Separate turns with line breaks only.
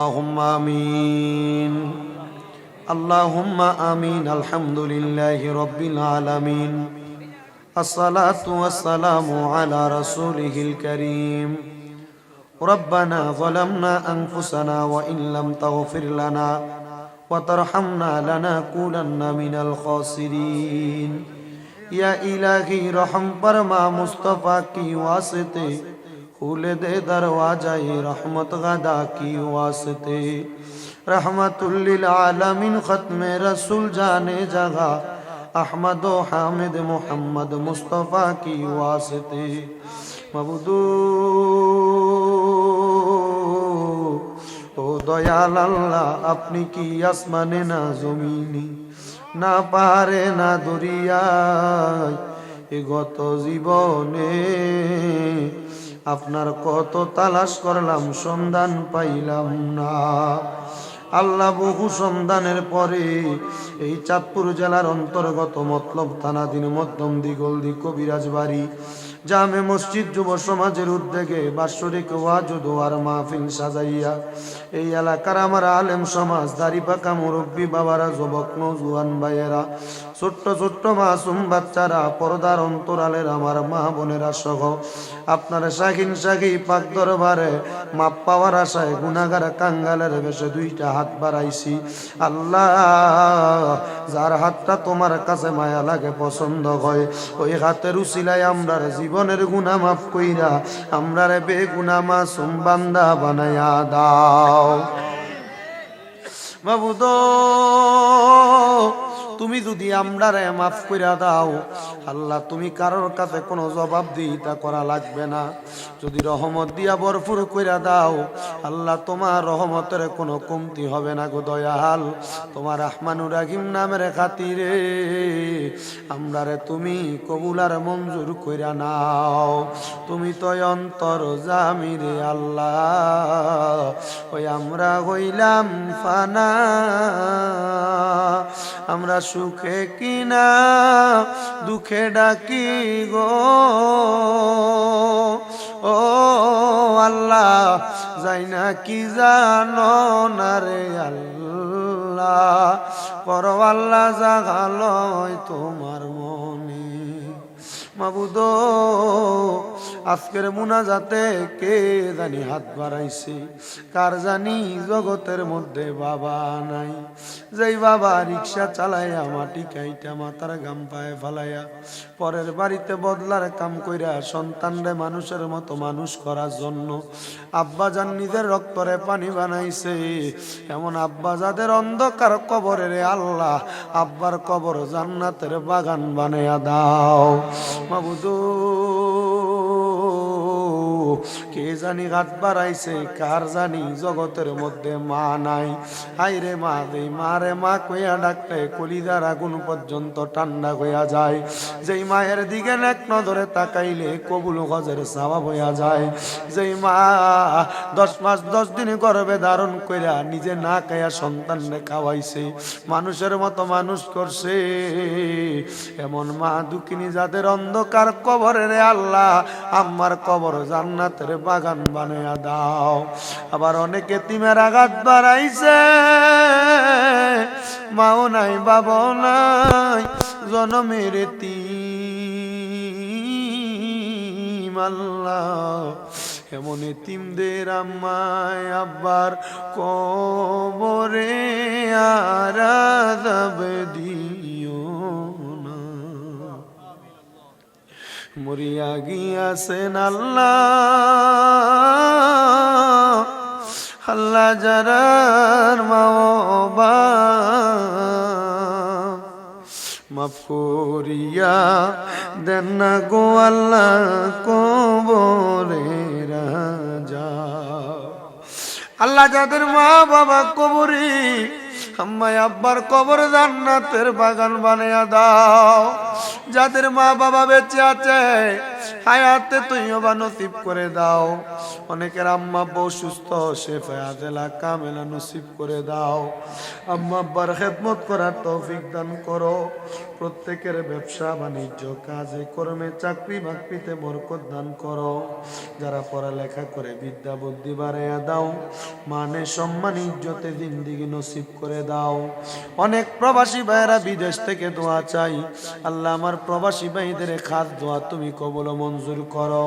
اللهم آمين اللهم آمين الحمد لله رب العالمين الصلاة والسلام على رسوله الكريم ربنا ظلمنا أنفسنا وإن لم تغفر لنا وترحمنا لنكونن من الخاسرين یا الہی رحم فرما مصطفیٰ کی واسطے खुल दे दरवाजाए रहमत गदा की वास्ते रहमतुल्लिल आलमीन खत्म रसूल जाने जगह अहमद व हामिद मोहम्मद मुस्तफ़ा की वास्ते मबदू ও দয়াল আল্লাহ আপনি কি আসমানে না জমিনি না পারে না দরিয়ায় এ গত জীবনে আপনার কত তালাশ করলাম, সন্ধান পাইলাম না। আল্লাহ বহু সন্ধানের পরে এই চাঁদপুর জেলার অন্তর্গত মতলব থানাধীন মধ্যম দিগলদি কবিরাজ বাড়ি জামে মসজিদ যুব সমাজের উদ্যোগে বাৎসরিক ওয়াজ দোয়ার মাহফিল সাজাইয়া এই এলাকার আমার আলেম সমাজ, দাড়ি পাকা মুরব্বী বাবারা, যুবক নৌজুয়ান ভাইয়েরা, ছোট্ট ছোট্ট মাসুম বাচ্চারা, পর্দার অন্তরালের আমার মা বোনেরা সহ আপনার শাহিন শাহি পাক দরবারে মাপ পাওয়ার আশায় গুনাগার কাঙ্গালের বেশে দুইটা হাত বাড়াইছি। আল্লাহ, যার হাতটা তোমার কাছে মায়া লাগে, পছন্দ হয়, ওই হাতের উসিলায় আমরার জীবনের গুণা মাফ কইরা, আমরা রে বে বেগুনা মাসুম বান্দা বানায়া দাও। বাবুদ তুমি যদি আমরা রে মাফ কইরা দাও আল্লাহ, তুমি কারোর কাছে কোনো জবাব দিইতা করা লাগবে না। যদি রহমত দিয়া ভরপুর কইরা দাও, আল্লাহ, তোমার রহমতের কোনো কমতি হবে না গো দয়াল। তোমার রহমানুর রাহিম নামের খাতিরে আমরারে তুমি কবুলার মঞ্জুর কইরা নাও। তুমি তো অন্তর জামিরে আল্লাহ, ওই আমরা হইলাম ফানা। আমরা সুখে কিনা, দুঃখে ডাকি গো। ও আল্লাহ, যাই না কি জানো না রে আল্লাহ? পর আল্লাহ জাগালয় তোমার মনে। মাবুদ, আজকের মুনাজাতে কে জানি হাত বাড়াইছে? কার জানি জগতের মধ্যে বাবা নাই? যেই বাবা রিক্সা চালাইয়া মাটি কাইটা মাথার গাম পায়ে ফালাইয়া পরের বাড়িতে বদলার কাম কইরা সন্তানরে মানুষের মতো মানুষ করার জন্য আব্বা যান নিজের রক্তরে পানি বানাইছে। এমন আব্বা যাদের অন্ধকার কবরে রে আল্লাহ, আব্বার কবর জান্নাতের বাগান বানাইয়া দাও। মাবুদু কে জানি হাত বাড়াইছে, কার জানি জগতের মধ্যে মা নাই। হাইরে মা দেই মা মারে মা কইয়া ডাকতে কলিদার আগুন পর্যন্ত ঠান্ডা হইয়া যায়। যেই মায়ের দিকে এক নজরে তাকাইলে, কবুল গজের সাবাব হইয়া যায়। যেই মা দশ মাস, দশ দিন গর্ভে ধারণ কইরা নিজে না খাইয়া সন্তানরে খাওয়াইছে, মানুষের মতো মানুষ করছে। এমন মা দুঃখিনী যাদের অন্ধকার কবরে রে আল্লাহ আমার কবর জান্নাতের বাগান বানাইয়া দাও। আবার অনেকে তিমের আঘাত বাড়াইছে। মাও নাই বাবা নাই, জনমের তিম আল্লাহ। এমন এতিমদের আম্মায় আব্বার কবরে আরাধব দিও মরিয়া গিয়াছেন আল্লাহ আল্লাহ যারার মাওবা। মাফ করিয়া দেন না গো আল্লাহ কবরে রাজা। আল্লাহ যাদের মা বাবা কবরে, আম্মাই আব্বার কবর জান্নাতের বাগান বানিয়ে দাও। যাদের মা বাবা বেঁচে আছে, হায়াতে তুই বা নসিব করে দাও। অনেকের আম্মা বউ সুস্থ, সে ফয়াজেলা কামেলা নসিব করে দাও। আম্মা আব্বার খেদমত করার তৌফিক দান করো। প্রত্যেকের ব্যবসা, বাণিজ্য, কাজে, কর্মে, চাকরি বাকরিতে বরকত দান করো। যারা পড়ালেখা করে বিদ্যা, বুদ্ধি বাড়াইয়া দাও মানে সম্মান, ইজ্জতে জিন্দিগি নসিব করে দাও। অনেক প্রবাসী ভাইয়েরা বিদেশ থেকে দোয়া চাই। আল্লাহ আমার প্রবাসী ভাইদের খাস দোয়া তুমি কবল মঞ্জুর করো।